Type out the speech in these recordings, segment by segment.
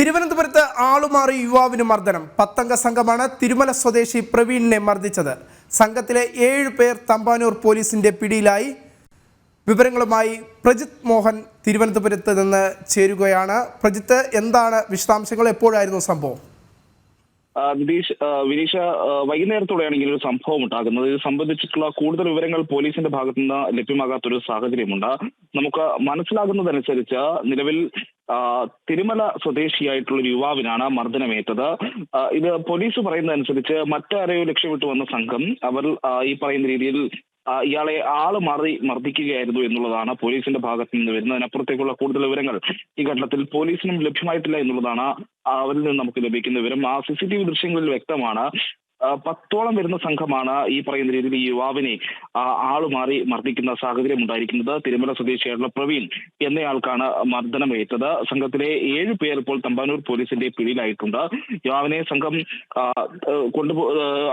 തിരുവനന്തപുരത്ത് ആളുമാറി യുവാവിന് മർദ്ദനം. പത്തംഗ സംഘമാണ് തിരുമല സ്വദേശി പ്രവീണിനെ മർദ്ദിച്ചത്. സംഘത്തിലെ ഏഴ് പേർ തമ്പാനൂർ പോലീസിന്റെ പിടിയിലായി. വിവരങ്ങളുമായി പ്രജിത് മോഹൻ തിരുവനന്തപുരത്ത് നിന്ന് ചേരുകയാണ്. പ്രജിത്ത് എന്താണ് വിശദാംശങ്ങൾ? എപ്പോഴായിരുന്നു സംഭവം? വിനീഷ് വിനീഷ വൈകുന്നേരത്തോടെയാണ് ഇങ്ങനെ ഒരു സംഭവം ഉണ്ടാകുന്നത്. ഇത് സംബന്ധിച്ചിട്ടുള്ള കൂടുതൽ വിവരങ്ങൾ പോലീസിന്റെ ഭാഗത്തുനിന്ന് ലഭ്യമാകാത്തൊരു സാഹചര്യമുണ്ട്. നമുക്ക് മനസ്സിലാകുന്നതനുസരിച്ച് നിലവിൽ തിരുമല സ്വദേശിയായിട്ടുള്ള ഒരു യുവാവിനാണ് മർദ്ദനമേറ്റത്. ഇത് പോലീസ് പറയുന്നതനുസരിച്ച് മറ്റാരെയോ ലക്ഷ്യമിട്ട് വന്ന സംഘം അവർ ഈ പറയുന്ന രീതിയിൽ ഇയാളെ ആൾ മാറി മർദ്ദിക്കുകയായിരുന്നു എന്നുള്ളതാണ് പോലീസിന്റെ ഭാഗത്ത് നിന്ന് വരുന്നത്. അതിനപ്പുറത്തേക്കുള്ള കൂടുതൽ വിവരങ്ങൾ ഈ ഘട്ടത്തിൽ പോലീസിനും ലഭ്യമായിട്ടില്ല എന്നുള്ളതാണ് അവരിൽ നിന്ന് നമുക്ക് ലഭിക്കുന്ന വിവരം. ആ സി സി ടി വി ദൃശ്യങ്ങളിൽ വ്യക്തമാണ് പത്തോളം വരുന്ന സംഘമാണ് ഈ പറയുന്ന രീതിയിൽ ഈ യുവാവിനെ ആളുമാറി ആൾ മാറി മർദ്ദിക്കുന്ന സാഹചര്യം ഉണ്ടായിരിക്കുന്നത് തിരുമല സ്വദേശിയായിട്ടുള്ള പ്രവീൺ എന്നയാൾക്കാണ് മർദ്ദനമേറ്റത്. സംഘത്തിലെ ഏഴ് പേർ ഇപ്പോൾ തമ്പാനൂർ പോലീസിന്റെ പിടിയിലായിട്ടുണ്ട്. യുവാവിനെ സംഘം കൊണ്ടുപോ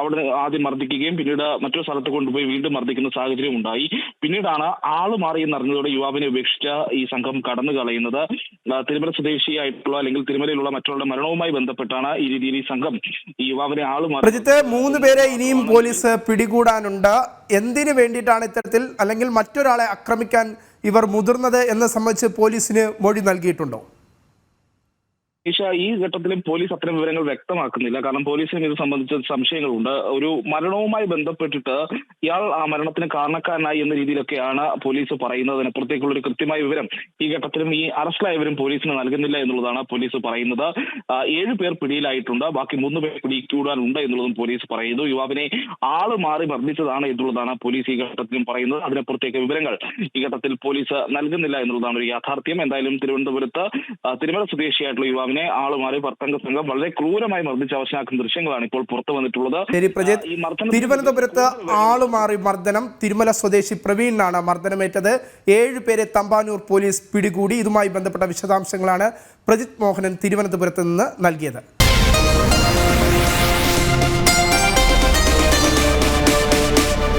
അവിടെ ആദ്യം മർദ്ദിക്കുകയും പിന്നീട് മറ്റൊരു സ്ഥലത്ത് കൊണ്ടുപോയി വീണ്ടും മർദ്ദിക്കുന്ന സാഹചര്യം ഉണ്ടായി പിന്നീടാണ് ആൾ മാറി എന്നറിഞ്ഞതോടെ യുവാവിനെ ഉപേക്ഷിച്ച് ഈ സംഘം കടന്നു കളയുന്നത് തിരുമല സ്വദേശിയായിട്ടുള്ള അല്ലെങ്കിൽ തിരുമലയിലുള്ള മറ്റുള്ള മരണവുമായി ബന്ധപ്പെട്ടാണ് ഈ രീതിയിൽ ഈ സംഘം ഈ യുവാവിനെ ആളുമാറി മൂന്ന് പേരെ ഇനിയും പോലീസ് പിടികൂടാനുണ്ട്. എന്തിനു വേണ്ടിയിട്ടാണ് ഇത്തരത്തിൽ അല്ലെങ്കിൽ മറ്റൊരാളെ ആക്രമിക്കാൻ ഇവർ മുതിർന്നത് എന്ന് സംബന്ധിച്ച് പോലീസിന് മൊഴി നൽകിയിട്ടുണ്ടോ? ഈശ ഈ ഘട്ടത്തിലും പോലീസ് അത്തരം വിവരങ്ങൾ വ്യക്തമാക്കുന്നില്ല. കാരണം പോലീസിന് ഇത് സംബന്ധിച്ച സംശയങ്ങളുണ്ട്. ഒരു മരണവുമായി ബന്ധപ്പെട്ടിട്ട് ഇയാൾ ആ മരണത്തിന് കാരണക്കാരനായി എന്ന രീതിയിലൊക്കെയാണ് പോലീസ് പറയുന്നത്. അതിനപ്പുറത്തേക്കുള്ള ഒരു കൃത്യമായ വിവരം ഈ ഘട്ടത്തിലും ഈ അറസ്റ്റിലായവരും പോലീസിന് നൽകുന്നില്ല എന്നുള്ളതാണ് പോലീസ് പറയുന്നത്. ഏഴ് പേർ പിടിയിലായിട്ടുണ്ട്. ബാക്കി മൂന്ന് പേർ പിടികൂടാനുണ്ട് എന്നുള്ളതും പോലീസ് പറയുന്നു. യുവാവിനെ ആൾ മാറി മർദ്ദിച്ചതാണ് എന്നുള്ളതാണ് പോലീസ് ഈ ഘട്ടത്തിലും പറയുന്നത്. അതിനപ്പുറത്തേക്ക് വിവരങ്ങൾ ഈ ഘട്ടത്തിൽ പോലീസ് നൽകുന്നില്ല എന്നുള്ളതാണ് ഒരു യാഥാർത്ഥ്യം. എന്തായാലും തിരുവനന്തപുരത്ത് തിരുവനന്തപുരം തിരുമല സ്വദേശിയായിട്ടുള്ള യുവാവിനെ ആൾ മാറി പത്തംഗ സംഘം വളരെ ക്രൂരമായി മർദ്ദിച്ച് അവശനാക്കുന്ന ദൃശ്യങ്ങളാണ് ഇപ്പോൾ പുറത്തു വന്നിട്ടുള്ളത്. തിരുവനന്തപുരത്ത് ആളുമാറി മർദ്ദനം. തിരുമല സ്വദേശി പ്രവീണിനാണ് മർദ്ദനമേറ്റത്. ഏഴുപേരെ തമ്പാനൂർ പോലീസ് പിടികൂടി. ഇതുമായി ബന്ധപ്പെട്ട വിശദാംശങ്ങളാണ് പ്രജിത് മോഹനൻ തിരുവനന്തപുരത്ത് നിന്ന് നൽകിയത്.